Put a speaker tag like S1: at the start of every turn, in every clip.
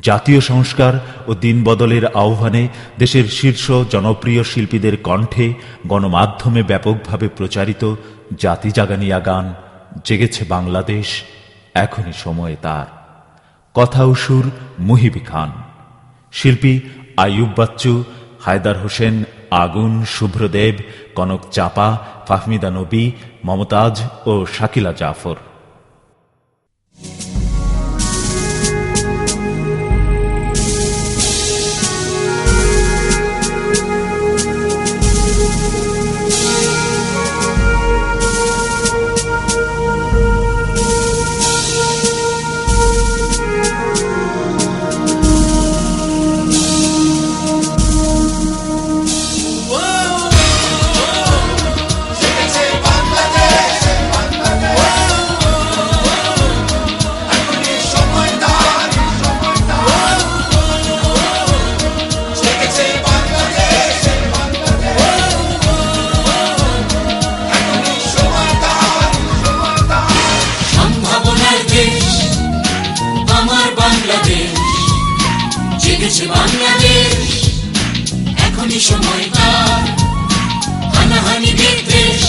S1: জাতীয় সংস্কার ও দিনবদলের আহ্বানে দেশের শীর্ষ জনপ্রিয় শিল্পীদের কণ্ঠে গণমাধ্যমে ব্যাপকভাবে প্রচারিত জাতি জাগানিয়া গান জেগেছে বাংলাদেশ, এখনই সময়ে তার। কথা ও সুর মুহিবি খান। শিল্পী আইয়ুব বাচ্চু, হায়দার হোসেন, আগুন, শুভ্রদেব, কনক চাপা, ফাহমিদা নবী, মমতাজ ও শাকিলা জাফর।
S2: জেগেছে বাংলাদেশ এখনই সময় তার হানাহানি বিদ্বেষ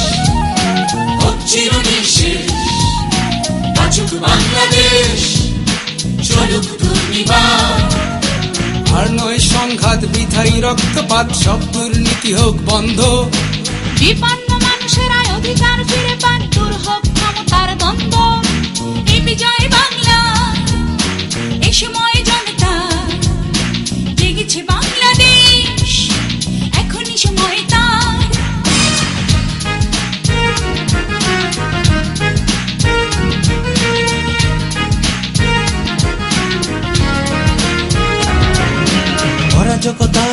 S2: চিরনিশেষ বাঁচুক বাংলাদেশ চলুক দুর্নিবার।
S3: আর নয় সংঘাত বিধাই রক্তপাত সব দুর্নীতি হোক বন্ধ।
S4: বিপন্ন মানুষেরাই অধিকার ফিরে পান দূর হোক ক্ষমতার দ্বন্দ্ব।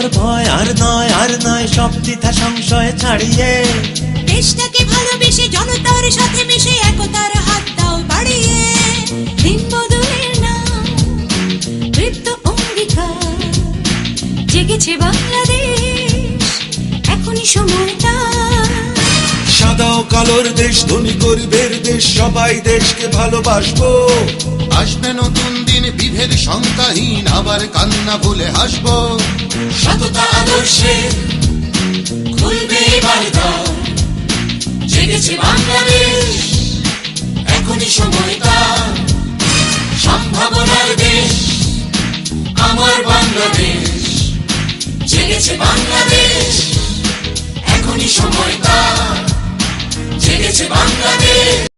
S5: অরাজকতার ভয় আর নয় আর নয় সব দ্বিধা সংশয় ছাড়িয়ে।
S4: দেশটাকে ভালোবেসে জনতার সাথে মিশে একতার হাত দাও বাড়িয়ে। দিন বদলের নাম বৃত্ত অঙ্গীকার। জেগেছে বাংলাদেশ এখনই সময় তার।
S5: সাদা ও কালোর দেশ ধনী গরিবের দেশ সবাই দেশকে ভালোবাসবো।
S6: আসবে নতুন দিন বিভেদ শঙ্কাহীন, আবার কান্না বলে হাসবো।
S2: সততা আদর্শে জেগেছে বাংলাদেশ, এখনই সময় তার। সম্ভাবনার দেশ, আমার বাংলাদেশ। জেগেছে বাংলাদেশ, এখনই সময় জেগেছে বাংলাদেশ।